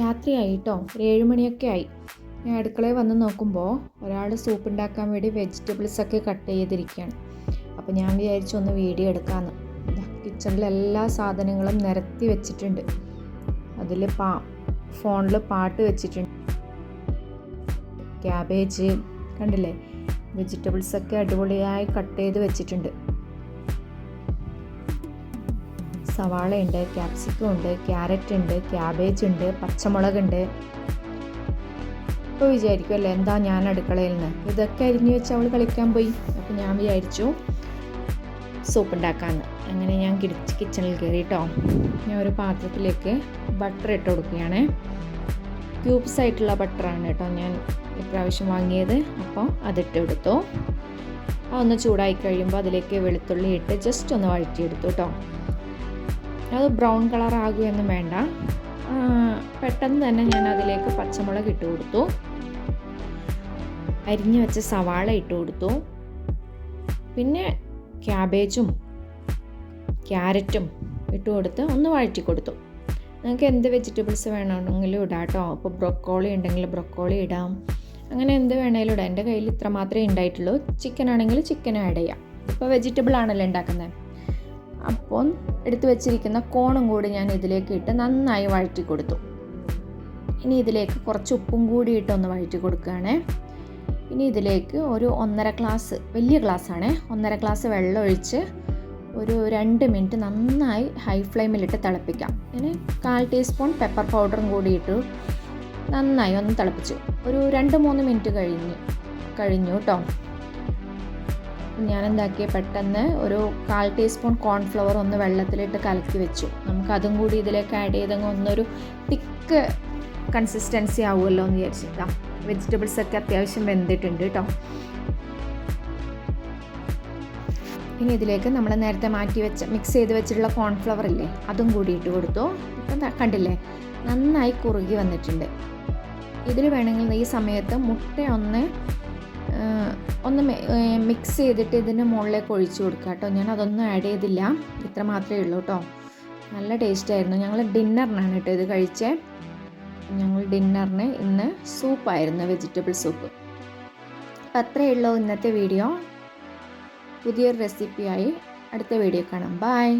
രാത്രിയായി കേട്ടോ ഒരു ഏഴുമണിയൊക്കെ ആയി. ഞാൻ അടുക്കളയിൽ വന്ന് നോക്കുമ്പോൾ ഒരാൾ സൂപ്പ് ഉണ്ടാക്കാൻ വേണ്ടി വെജിറ്റബിൾസ് ഒക്കെ കട്ട് ചെയ്തിരിക്കുകയാണ്. അപ്പോൾ ഞാൻ വിചാരിച്ചു ഒന്ന് വീഡിയോ എടുക്കാമെന്ന് കിച്ചണിൽ എല്ലാ സാധനങ്ങളും നിരത്തി വെച്ചിട്ടുണ്ട്. അതിൽ പാ ഫോണിൽ പാട്ട് വെച്ചിട്ടുണ്ട്. ക്യാബേജ് കണ്ടില്ലേ? വെജിറ്റബിൾസൊക്കെ അടിപൊളിയായി കട്ട് ചെയ്ത് വെച്ചിട്ടുണ്ട്. സവാള ഉണ്ട് ക്യാപ്സിക്കം ഉണ്ട് ക്യാരറ്റ് ഉണ്ട് ക്യാബേജ് ഉണ്ട് പച്ചമുളക് ഉണ്ട് വിചാരിക്കും അല്ലേ എന്താ ഞാൻ അടുക്കളയിൽ നിന്ന് ഇതൊക്കെ അരിഞ്ഞു വെച്ച് അവൾ കളിക്കാൻ പോയി. അപ്പോൾ ഞാൻ വിചാരിച്ചു സൂപ്പ് ഉണ്ടാക്കാമെന്ന് അങ്ങനെ ഞാൻ കിച്ചണിൽ കയറി കേട്ടോ ഞാൻ ഒരു പാത്രത്തിലേക്ക് ബട്ടർ ഇട്ട് കൊടുക്കുകയാണ്. ക്യൂബ്സ് ആയിട്ടുള്ള ബട്ടറാണ് കേട്ടോ ഞാൻ ഇപ്രാവശ്യം വാങ്ങിയത്. അപ്പോൾ അതിട്ട് കൊടുത്തു. അതൊന്ന് ചൂടായി കഴിയുമ്പോൾ അതിലേക്ക് വെളുത്തുള്ളി ഇട്ട് ജസ്റ്റ് ഒന്ന് വഴറ്റിയെടുത്തു കേട്ടോ അത് ബ്രൗൺ കളർ ആകുമെന്നും വേണ്ട പെട്ടെന്ന് തന്നെ ഞാൻ അതിലേക്ക് പച്ചമുളക് ഇട്ട് കൊടുത്തു. അരിഞ്ഞു വെച്ച സവാള ഇട്ട് കൊടുത്തു. പിന്നെ ക്യാബേജും ക്യാരറ്റും ഇട്ട് കൊടുത്ത് ഒന്ന് വഴറ്റി കൊടുത്തു. നിങ്ങൾക്ക് എന്ത് വെജിറ്റബിൾസ് വേണമെങ്കിലും ഇടാം കേട്ടോ. അപ്പോൾ ബ്രൊക്കോളി ഉണ്ടെങ്കിൽ ബ്രൊക്കോളി ഇടാം. അങ്ങനെ എന്ത് വേണമെങ്കിലും ഇടാം. എന്റെ കയ്യിൽ ഇത്ര മാത്രമേ ഉണ്ടായിട്ടുള്ളൂ. ചിക്കൻ ആണെങ്കിൽ ചിക്കൻ ആഡ് ചെയ്യാം. ഇപ്പോൾ വെജിറ്റബിൾ ആണല്ലോ ഉണ്ടാക്കുന്നത്. അപ്പോൾ എടുത്തു വെച്ചിരിക്കുന്ന കോണും കൂടി ഞാൻ ഇതിലേക്ക് ഇട്ട് നന്നായി വഴറ്റി കൊടുത്തു ഇനി ഇതിലേക്ക് കുറച്ച് ഉപ്പും കൂടി ഇട്ടൊന്ന് വഴറ്റി കൊടുക്കുകയാണേ ഇനി ഇതിലേക്ക് ഒരു ഒന്നര ഗ്ലാസ് വലിയ ഗ്ലാസ്സാണ്. ഒന്നര ഗ്ലാസ് വെള്ളം ഒഴിച്ച് ഒരു രണ്ട് മിനിറ്റ് നന്നായി ഹൈ ഫ്ലെയിമിലിട്ട് തിളപ്പിക്കാം. ഇനി കാൽ ടീസ്പൂൺ പെപ്പർ പൗഡറും കൂടി ഇട്ടു നന്നായി ഒന്ന് തിളപ്പിച്ചു. ഒരു രണ്ട് മൂന്ന് മിനിറ്റ് കഴിഞ്ഞ് കഴിഞ്ഞു കേട്ടോ. ഞാൻ എന്താക്കിയ പെട്ടെന്ന് ഒരു കാൽ ടീസ്പൂൺ കോൺഫ്ലവർ ഒന്ന് വെള്ളത്തിലിട്ട് കലക്കി വെച്ചു. നമുക്ക് അതും കൂടി ഇതിലേക്ക് ആഡ് ചെയ്തെങ്കിൽ ഒന്നൊരു തിക്ക് കൺസിസ്റ്റൻസി ആവുമല്ലോ എന്ന് വിചാരിച്ചിട്ടാ വെജിറ്റബിൾസ് ഒക്കെ അത്യാവശ്യം വെന്തിട്ടുണ്ട് കേട്ടോ. ഇനി ഇതിലേക്ക് നമ്മൾ നേരത്തെ മാറ്റി വെച്ച മിക്സ് ചെയ്ത് വെച്ചിട്ടുള്ള കോൺഫ്ലവർ ഇല്ലേ അതും കൂടി ഇട്ട് കൊടുത്തു. ഇപ്പം കണ്ടില്ലേ? നന്നായി കുറുകി വന്നിട്ടുണ്ട്. ഇതിൽ വേണമെങ്കിൽ ഈ സമയത്ത് മുട്ട ഒന്ന് ഒന്ന് മിക്സ് ചെയ്തിട്ട് ഇതിന്റെ മുകളിലേക്ക് ഒഴിച്ചു കൊടുക്കുക കേട്ടോ. ഞാൻ അതൊന്നും ആഡ് ചെയ്തില്ല. ഇത്ര മാത്രമേ ഉള്ളൂ കേട്ടോ. നല്ല ടേസ്റ്റ് ആയിരുന്നു. ഞങ്ങൾ ഡിന്നറിനാണ് കേട്ടോ ഇത് കഴിച്ചേ. ഞങ്ങൾ ഡിന്നറിന് ഇന്ന് സൂപ്പായിരുന്നു വെജിറ്റബിൾ സൂപ്പ് അപ്പം അത്രയേ ഉള്ളൂ ഇന്നത്തെ വീഡിയോ പുതിയൊരു റെസിപ്പിയായി അടുത്ത വീഡിയോ കാണാം. ബായ്